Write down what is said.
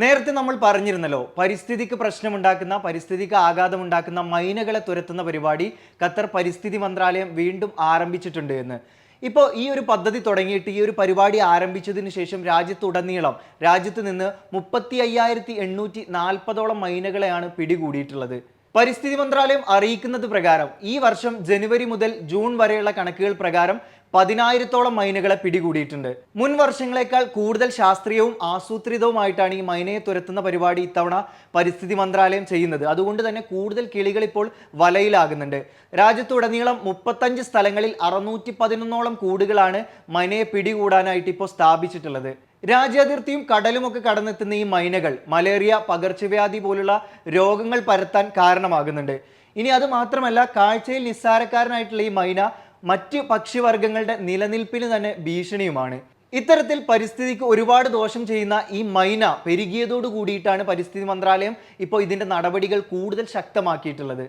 നേരത്തെ നമ്മൾ പറഞ്ഞിരുന്നല്ലോ പരിസ്ഥിതിക്ക് പ്രശ്നമുണ്ടാക്കുന്ന പരിസ്ഥിതിക്ക് ആഘാതമുണ്ടാക്കുന്ന മൈനകളെ തുരത്തുന്ന പരിപാടി ഖത്തർ പരിസ്ഥിതി മന്ത്രാലയം വീണ്ടും ആരംഭിച്ചിട്ടുണ്ട് എന്ന്. ഇപ്പോൾ ഈ ഒരു പദ്ധതി തുടങ്ങിയിട്ട് ഈ ഒരു പരിപാടി ആരംഭിച്ചതിന് ശേഷം രാജ്യത്തുടനീളം രാജ്യത്ത് നിന്ന് മുപ്പത്തി അയ്യായിരത്തി എണ്ണൂറ്റി നാൽപ്പതോളം മൈനകളെയാണ് പിടികൂടിയിട്ടുള്ളത്. പരിസ്ഥിതി മന്ത്രാലയം അറിയിക്കുന്നത് പ്രകാരം ഈ വർഷം ജനുവരി മുതൽ ജൂൺ വരെയുള്ള കണക്കുകൾ പ്രകാരം പതിനായിരത്തോളം മൈനുകളെ പിടികൂടിയിട്ടുണ്ട്. മുൻ വർഷങ്ങളെക്കാൾ കൂടുതൽ ശാസ്ത്രീയവും ആസൂത്രിതവുമായിട്ടാണ് ഈ മൈനയെ തുരത്തുന്ന പരിപാടി ഇത്തവണ പരിസ്ഥിതി മന്ത്രാലയം ചെയ്യുന്നത്. അതുകൊണ്ട് തന്നെ കൂടുതൽ കിളികൾ ഇപ്പോൾ വലയിലാകുന്നുണ്ട്. രാജ്യത്തുടനീളം മുപ്പത്തഞ്ച് സ്ഥലങ്ങളിൽ അറുന്നൂറ്റി പതിനൊന്നോളം കൂടുകളാണ് മൈനയെ പിടികൂടാനായിട്ട് ഇപ്പോൾ സ്ഥാപിച്ചിട്ടുള്ളത്. രാജ്യാതിർത്തിയും കടലുമൊക്കെ കടന്നെത്തുന്ന ഈ മൈനകൾ മലേറിയ പകർച്ചവ്യാധി പോലുള്ള രോഗങ്ങൾ പരത്താൻ കാരണമാകുന്നുണ്ട്. ഇനി അത് മാത്രമല്ല കാഴ്ചയിൽ നിസ്സാരക്കാരനായിട്ടുള്ള ഈ മൈന മറ്റ് പക്ഷിവർഗങ്ങളുടെ നിലനിൽപ്പിന് തന്നെ ഭീഷണിയുമാണ്. ഇത്തരത്തിൽ പരിസ്ഥിതിക്ക് ഒരുപാട് ദോഷം ചെയ്യുന്ന ഈ മൈന പെരുകിയതോട് കൂടിയിട്ടാണ് പരിസ്ഥിതി മന്ത്രാലയം ഇപ്പോൾ ഇതിന്റെ നടപടികൾ കൂടുതൽ ശക്തമാക്കിയിട്ടുള്ളത്.